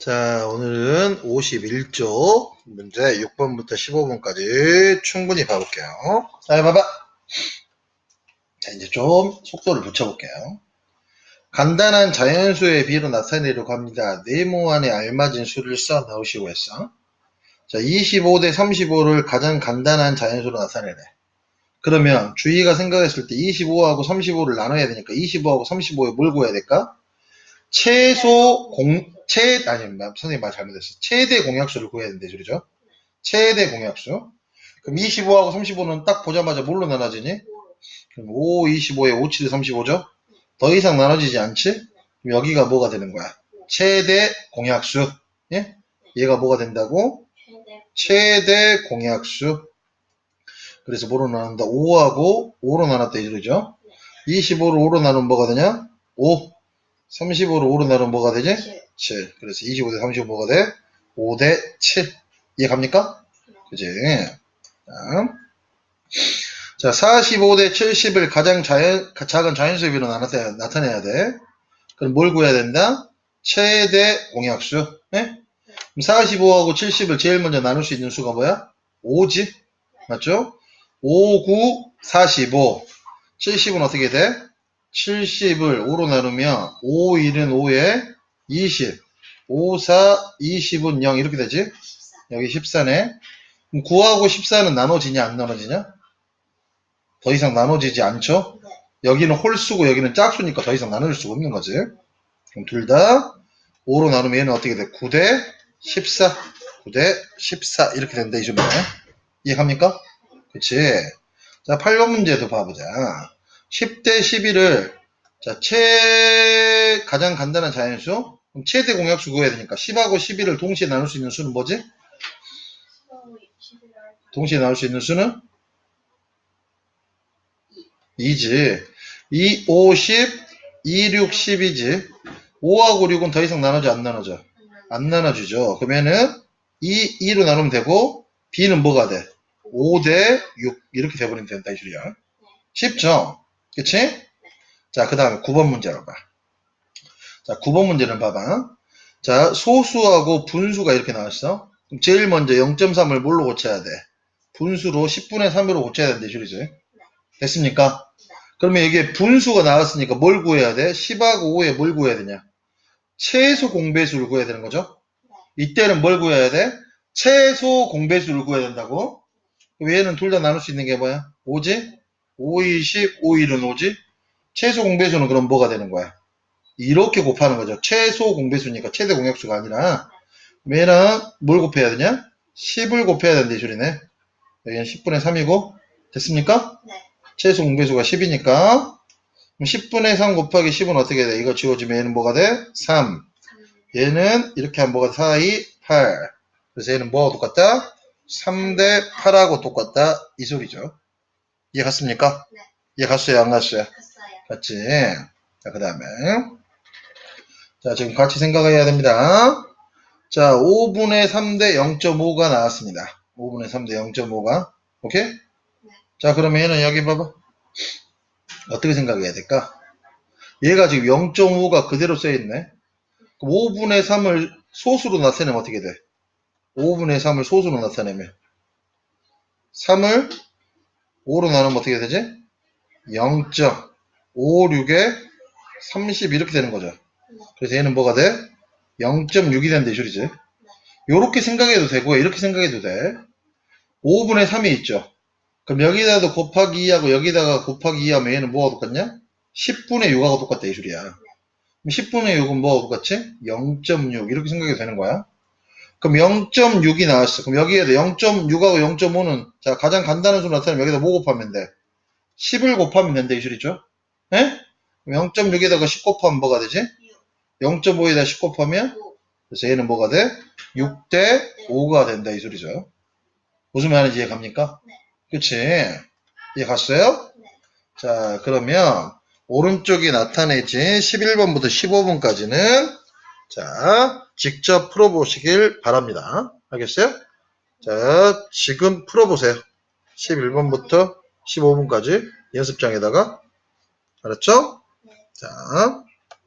자, 오늘은 51조 문제 6번부터 15번까지 충분히 봐볼게요. 자, 봐봐. 자, 이제 좀 속도를 붙여볼게요. 간단한 자연수의 비로 나타내려고 합니다. 네모 안에 알맞은 수를 써 넣으시고 했어. 자, 25 대 35를 가장 간단한 자연수로 나타내래. 그러면 주희가 생각했을 때 25하고 35를 나눠야 되니까 25하고 35에 뭘 구해야 될까? 최소 공, 최, 아니, 선생님 말 잘못했어. 최대 공약수를 구해야 된대, 그죠? 최대 공약수. 그럼 25하고 35는 딱 보자마자 뭘로 나눠지니? 그럼 5, 25에 5, 7, 35죠? 더 이상 나눠지지 않지? 그럼 여기가 뭐가 되는 거야? 최대 공약수. 예? 얘가 뭐가 된다고? 최대 공약수. 그래서 뭐로 나눈다? 5하고 5로 나눴다 이러죠? 25를 5로 나누면 뭐가 되냐? 5. 35를 5로 나누면 뭐가 되지? 7. 7. 그래서 25대 35 뭐가 돼? 5대 7. 이해 갑니까? 그지? 자, 자 45대 70을 가장 자연, 작은 자연수의 비로 나타내야, 나타내야 돼. 그럼 뭘 구해야 된다? 최대 공약수. 예? 그럼 45하고 70을 제일 먼저 나눌 수 있는 수가 뭐야? 5지. 맞죠? 5, 9, 45. 70은 어떻게 돼? 70을 5로 나누면 5, 1은 5에 20. 5, 4, 20은 0 이렇게 되지? 14. 여기 14네. 그럼 9하고 14는 나눠지냐 안 나눠지냐? 더 이상 나눠지지 않죠? 네. 여기는 홀수고 여기는 짝수니까 더 이상 나눌 수가 없는 거지. 그럼 둘 다 5로 나누면 얘는 어떻게 돼? 9대 14. 9대 14 이렇게 된다 이 소리네. 이해합니까? 그치? 자 8번 문제도 봐보자. 10대 11을 자, 최 가장 간단한 자연수 그럼 최대 공약수 구해야 되니까 10하고 11을 동시에 나눌 수 있는 수는 뭐지? 15, 11월 동시에 나올 수 있는 수는 2지. 2, 5, 10, 2, 6, 10이지. 5하고 6은 더 이상 나눠져, 안 나눠져? 안 나눠주죠. 그러면은 2, 2로 나누면 되고, B는 뭐가 돼? 5대 6. 이렇게 돼버리면 된다, 이 소리야. 쉽죠? 그치? 자, 그 다음에 9번 문제로 봐. 자, 9번 문제는 봐봐. 자, 소수하고 분수가 이렇게 나왔어. 그럼 제일 먼저 0.3을 뭘로 고쳐야 돼? 분수로 10분의 3으로 고쳐야 이 소리지. 됐습니까? 그러면 이게 분수가 나왔으니까 뭘 구해야 돼? 10하고 5에 뭘 구해야 되냐? 최소 공배수를 구해야 되는 거죠? 이때는 뭘 구해야 돼? 최소 공배수를 구해야 된다고? 얘는 둘 다 나눌 수 있는 게 뭐야? 5지? 5, 20, 5, 1은 5지? 최소 공배수는 그럼 뭐가 되는 거야? 이렇게 곱하는 거죠. 최소 공배수니까 최대 공약수가 아니라 얘랑 뭘 곱해야 되냐? 10을 곱해야 된다 이 소리네. 여기는 10분의 3이고 됐습니까? 네. 최소 공배수가 10이니까 그럼 10분의 3 곱하기 10은 어떻게 돼? 이거 지워지면 얘는 뭐가 돼? 3 얘는 이렇게 하면 뭐가 돼? 4, 2, 8 그래서 얘는 뭐하고 똑같다? 3대 8하고 똑같다 이 소리죠 이해 갔습니까? 네. 이해 갔어요? 안 갔어요? 갔어요. 갔지? 자, 그 다음에. 자, 지금 같이 생각해야 됩니다. 자, 5분의 3대 0.5가 나왔습니다. 5분의 3대 0.5가. 오케이? 자, 그러면 얘는 여기 봐봐. 어떻게 생각해야 될까? 얘가 지금 0.5가 그대로 써있네. 그럼 5분의 3을 소수로 나타내면 어떻게 돼? 5분의 3을 소수로 나타내면. 3을 5로 나누면 어떻게 되지? 0.56에 30 이렇게 되는 거죠. 그래서 얘는 뭐가 돼? 0.6이 된다 이 소리지. 요렇게 생각해도 되고 이렇게 생각해도 돼. 5분의 3이 있죠. 그럼 여기다도 곱하기 2하고 여기다가 곱하기 2하면 얘는 뭐가 똑같냐? 10분의 6하고 똑같다 이 소리야. 그럼 10분의 6은 뭐가 똑같지? 0.6 이렇게 생각해도 되는 거야. 그럼 0.6이 나왔어. 그럼 여기에도 0.6하고 0.5는 자 가장 간단한 수로 나타내면 여기다 뭐 곱하면 돼? 10을 곱하면 된다 이 소리죠. 예? 0.6에다가 10 곱하면 뭐가 되지? 0.5에다 10 곱하면 5. 그래서 얘는 뭐가 돼? 6대 5가 된다 이 소리죠. 무슨 말인지 이해 갑니까? 네. 그치? 이해 갔어요? 네. 자 그러면 오른쪽에 나타내진 11번부터 15번까지는 자 직접 풀어보시길 바랍니다. 알겠어요? 자 지금 풀어보세요. 11번부터 15번까지 연습장에다가 알았죠? 네. 자